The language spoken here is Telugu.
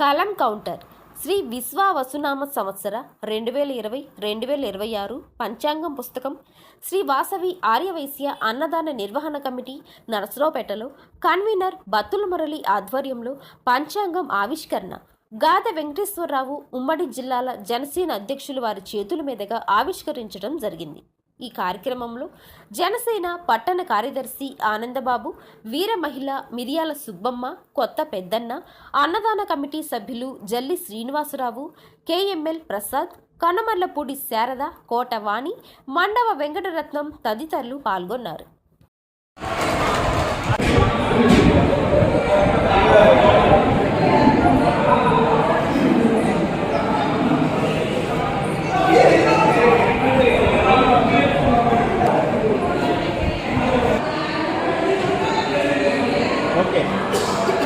కలం కౌంటర్. శ్రీ విశ్వావసునామ సంవత్సర రెండు వేల ఇరవై రెండు వేల ఇరవై ఆరు పంచాంగం పుస్తకం శ్రీ వాసవి ఆర్యవైశ్య అన్నదాన నిర్వహణ కమిటీ నరసరావుపేటలో కన్వీనర్ బత్తుల మురళి ఆధ్వర్యంలో పంచాంగం ఆవిష్కరణ. గాద వెంకటేశ్వరరావు ఉమ్మడి జిల్లాల జనసేన అధ్యక్షులు వారి చేతుల మీదుగా ఆవిష్కరించడం జరిగింది. ఈ కార్యక్రమంలో జనసేన పట్టణ కార్యదర్శి ఆనందబాబు వీర మహిళ మిరియాల సుబ్బమ్మ కొత్త పెద్దన్న అన్నదాన కమిటీ సభ్యులు జల్లి శ్రీనివాసరావు కేఎంఎల్ ప్రసాద్ కనమర్లపూడి శారద కోటవాణి మండవ వెంకటరత్నం తదితరులు పాల్గొన్నారు. で